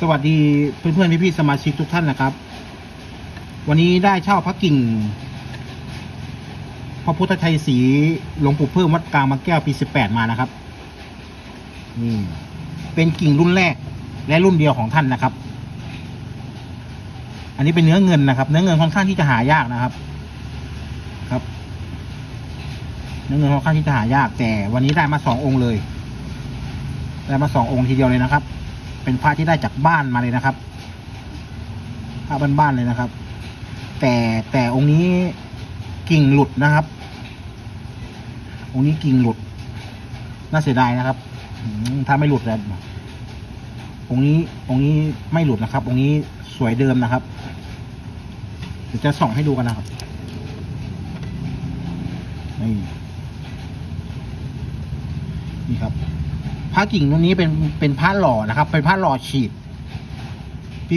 สวัสดีเพื่อนๆพี่ๆสมาชิกทุกท่านนะครับ วันนี้ได้เช่าพระกิ่งพระพุทธชัยศรีหลวงปู่เพิ่มวัดกลางบางแก้วปีสิบแปดมานะครับนี่เป็นกิ่งรุ่นแรกและรุ่นเดียวของท่านนะครับ อันนี้เป็นเนื้อเงินนะครับ เนื้อเงินค่อนข้างที่จะหายากนะครับ ครับ เนื้อเงินค่อนข้างที่จะหายาก แต่วันนี้ได้มาสององค์เลย ได้มาสององค์ทีเดียวเลยนะครับ เป็นพระที่ได้จากบ้านมาเลยนะครับพระบ้านๆเลยนะครับ แต่แต่องค์นี้กิ่งหลุดนะครับ องค์นี้กิ่งหลุด น่าเสียดายนะครับถ้าไม่หลุดแล้วองค์นี้องค์นี้ไม่หลุดนะครับ องค์นี้สวยเดิมนะครับเดี๋ยวจะส่องให้ดูกันนะครับนี่นี่ครับ พระกิ่งตัวนี้เป็นเป็นพระหล่อนะครับ เป็นพระหล่อฉีด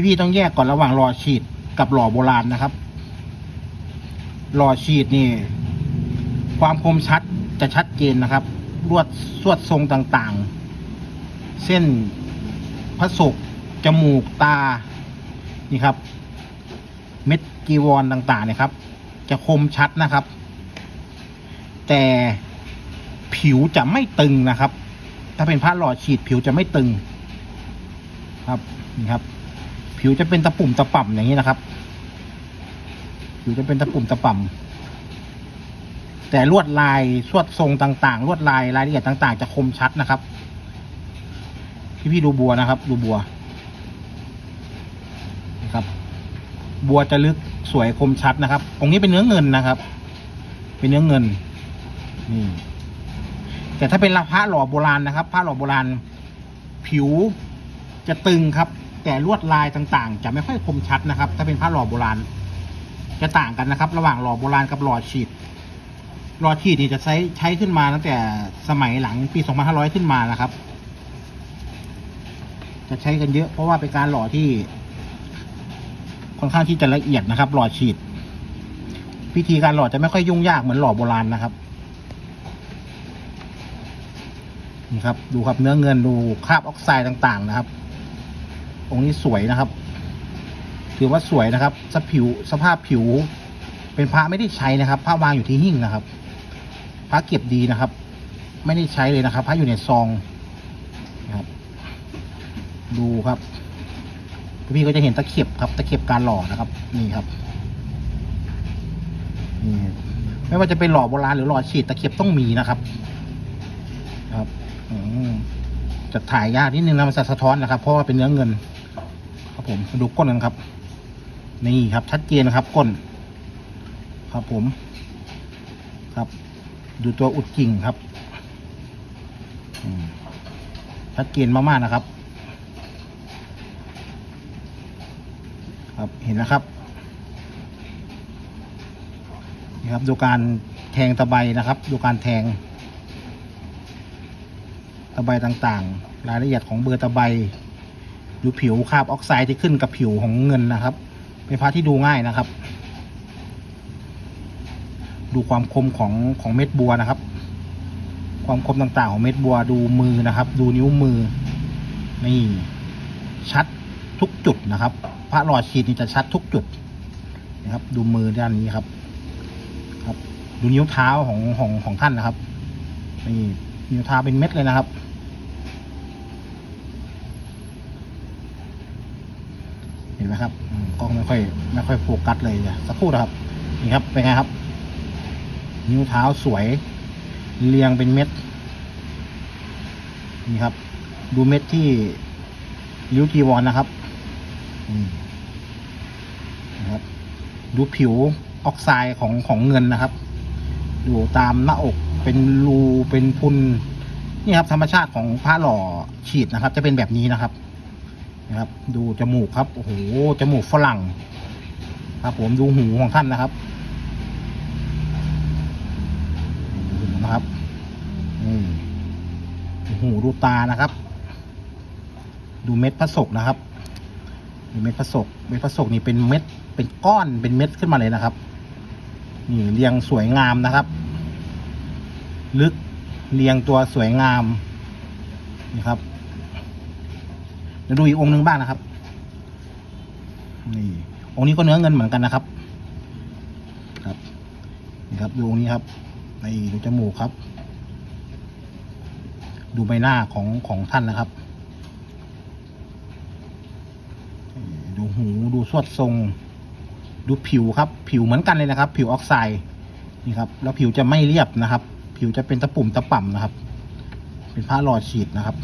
พี่ๆต้องแยกก่อนระหว่างหล่อฉีดกับหล่อโบราณนะครับ หล่อฉีดนี่ ความคมชัดจะชัดเจนนะครับรวดสวดทรงต่างๆ เส้นพระศกจมูกตานี่ครับ เม็ดกีวรต่างๆเนี่ยครับ จะคมชัดนะครับ แต่ผิวจะไม่ตึงนะครับ ถ้าเป็นผ้าหล่อฉีดผิวจะไม่ตึง ครับนี่ครับ ผิวจะเป็นตะปุ่มตะป่ำอย่างนี้นะครับ ผิวจะเป็นตะปุ่มตะป่ำแต่ลวดลายสวดทรงต่าง ๆ ลวดลายรายละเอียดต่าง ๆ จะคมชัดนะครับพี่พี่ๆดูบัวนะครับ ดูบัวนะครับ บัวจะลึกสวยคมชัดนะครับองค์นี้เป็นเนื้อเงินนะครับ เป็นเนื้อเงินนี่ แต่ถ้าเป็นพระหล่อโบราณนะครับพระหล่อโบราณผิวจะตึงครับ แต่ลวดลายต่างๆ จะไม่ค่อยคมชัดนะครับ ถ้าเป็นพระหล่อโบราณ จะต่างกันนะครับ ระหว่างหล่อโบราณกับหล่อฉีดหล่อฉีดนี่จะใช้ใช้ขึ้นมาตั้งแต่สมัยหลังปี 2500 ขึ้นมานะครับ จะใช้กันเยอะ เพราะว่าเป็นการหล่อที่ค่อนข้างที่จะละเอียดนะครับ หล่อฉีดพิธีการหล่อจะไม่ค่อยยุ่งยากเหมือนหล่อโบราณนะครับ นี่ครับ ดูครับเนื้อเงินดูคราบออกไซด์ต่าง ๆ นะครับ องค์นี้สวยนะครับ ถือว่าสวยนะครับสผิวสภาพผิว เป็นพระไม่ได้ใช้นะครับพระวางอยู่ที่หิ้งนะครับ พระเก็บดีนะครับ ไม่ได้ใช้เลยนะครับพระอยู่ในซองนะครับ ดูครับพี่ก็จะเห็นตะเข็บครับ ตะเข็บการหล่อนะครับ นี่ครับนี่ไม่ว่าจะเป็นหล่อโบราณหรือหล่อฉีดตะเข็บต้องมีนะครับ ครับ จะถ่ายยากนิดนึงนะมันจะสะท้อนนะครับ เพราะว่าเป็นเนื้อเงิน ครับผมดูก้นกันครับ นี่ครับชัดเจนนะครับก้น ครับผม ครับ ดูตัวอุดกิ่งครับชัดเจนมากๆนะครับ ครับเห็นนะครับนี่ครับดูการแทงตะไบนะครับ ดูการแทง ตะไบต่างๆ รายละเอียดของเบอร์ตะไบดูผิวคราบออกไซด์ที่ขึ้นกับผิวของเงินนะครับ เป็นพระที่ดูง่ายนะครับ ดูความคมของของเม็ดบัวนะครับ ความคมต่างๆ ของเม็ดบัวดูมือนะครับ ดูนิ้วมือ นี่ ชัดทุกจุดนะครับ พระหลอดฉีดนี่จะชัดทุกจุดนะครับ ดูมือด้านนี้ครับ ครับ ดูนิ้วเท้าของของของท่านนะครับนี่นิ้วเท้าเป็นเม็ดเลยนะครับ เห็นไหมครับกล้องไม่ค่อยไม่ค่อยโฟกัสเลยอะสักครู่นะครับ นี่ครับเป็นไงครับ นิ้วเท้าสวย เรียงเป็นเม็ด นี่ครับ ดูเม็ดที่ริ้วจีวรนนะครับนะครับ ดูผิวออกไซด์ของของเงินนะครับ ดูตามหน้าอกเป็นรูเป็นพุนนี่ครับธรรมชาติของผ้าหล่อฉีดนะครับ จะเป็นแบบนี้นะครับ นะครับ ดูจมูกครับโอ้โหจมูกฝรั่ง ครับผมดูหูของท่านนะครับหูนะครับนี่หูดูตานะครับ ดูเม็ดพระศกนะครับดูเม็ดพระศกเม็ดพระศกนี่เป็นเม็ด เป็นก้อนเป็นเม็ดขึ้นมาเลยนะครับนี่เรียงสวยงามนะครับ ลึกเรียงตัวสวยงามนี่ครับ เดี๋ยวดูอีกองค์หนึ่งบ้างนะครับ นี่ องค์นี้ก็เนื้อเงินเหมือนกันนะครับ ครับ นี่ครับดูองค์นี้ครับนี่ดูจมูกครับ ดูใบหน้าของของท่านนะครับ ดูหูดูสวดทรง ดูผิวครับ ผิวเหมือนกันเลยนะครับ ผิวออกไซด์นี่ครับ แล้วผิวจะไม่เรียบนะครับ ผิวจะเป็นตะปุ่มตะป่ำนะครับ เป็นผ้าหล่อฉีดนะครับ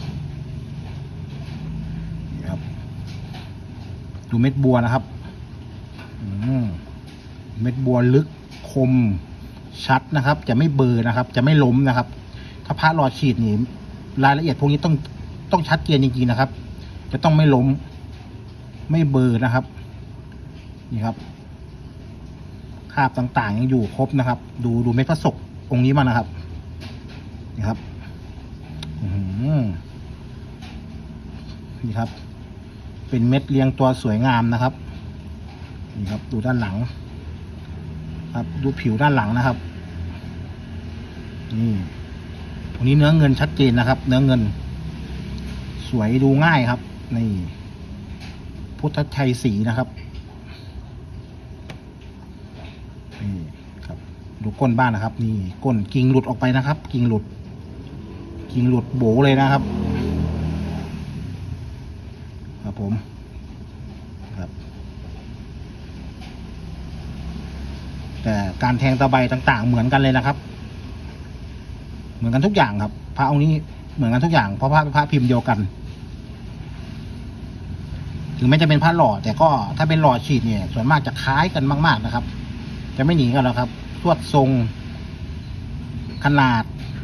นี่ครับ ดูเม็ดบัวนะครับเม็ดบัวลึกคมชัดนะครับ จะไม่เบอร์นะครับ จะไม่ล้มนะครับ ถ้าผ้าหล่อฉีดนี่รายละเอียดพวกนี้ต้องต้องชัดเจนจริงๆนะครับ จะต้องไม่ล้ม ไม่เบอร์นะครับ นี่ครับคาบต่างๆยังอยู่ครบนะครับ ดูดูเม็ดพระศกองค์นี้มานะครับ นี่ครับนี่ครับ เป็นเม็ดเรียงตัวสวยงามนะครับนี่ครับดูด้านหลัง ครับดูผิวด้านหลังนะครับ นี่ตรงนี้เนื้อเงินชัดเจนนะครับ เนื้อเงิน สวยดูง่ายครับนี่พุทธชัยสีนะครับนี่ครับ ดูก้นบ้านนะครับ นี่ก้นกิ่งหลุดออกไปนะครับ กิ่งหลุด กิ่งหลุดโบเลยนะครับ ครับ ผมครับแต่การแทงตะไบต่างๆ เหมือนกันเลยนะครับ เหมือนกันทุกอย่างครับ พระองค์นี้เหมือนกันทุกอย่าง เพราะพระเป็นพระพิมพ์เดียวกัน ถึงแม้จะเป็นพระหล่อแต่ก็ถ้าเป็นหล่อฉีดเนี่ย ส่วนมากจะคล้ายกันมาก ๆนะครับ จะไม่หนีกันแล้วครับสวดทรง ขนาด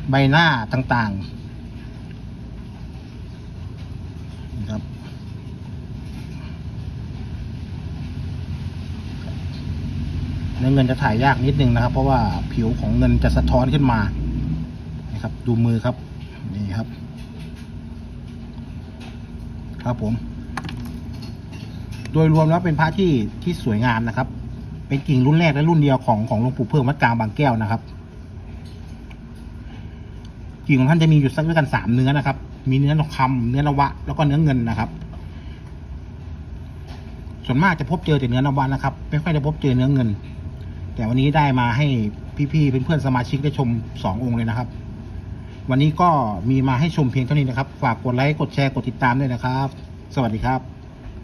ใบหน้าต่างๆนะครับ เนื้อเงินจะถ่ายยากนิดนึงนะครับ เพราะว่าผิวของเงินจะสะท้อนขึ้นมานะครับ ดูมือครับนี่ครับ ครับผม โดยรวมแล้วเป็นพระที่ที่สวยงามนะครับ เป็นกิ่งรุ่นแรกและรุ่นเดียวของของหลวงปู่เพิ่มวัดกลางบางแก้วนะครับกิ่งของท่านจะมีอยู่สักด้วยกันสามเนื้อนะครับ มีเนื้อทองคำเนื้อนวะ แล้วก็เนื้อเงินนะครับ ส่วนมากจะพบเจอแต่เนื้อนวะนะครับ ไม่ค่อยได้พบเจอเนื้อเงิน แต่วันนี้ได้มาให้พี่ๆเพื่อนๆสมาชิกได้ชมสององค์เลยนะครับ วันนี้ก็มีมาให้ชมเพียงเท่านี้นะครับ ฝากกดไลค์กดแชร์กดติดตามด้วยนะครับ สวัสดีครับ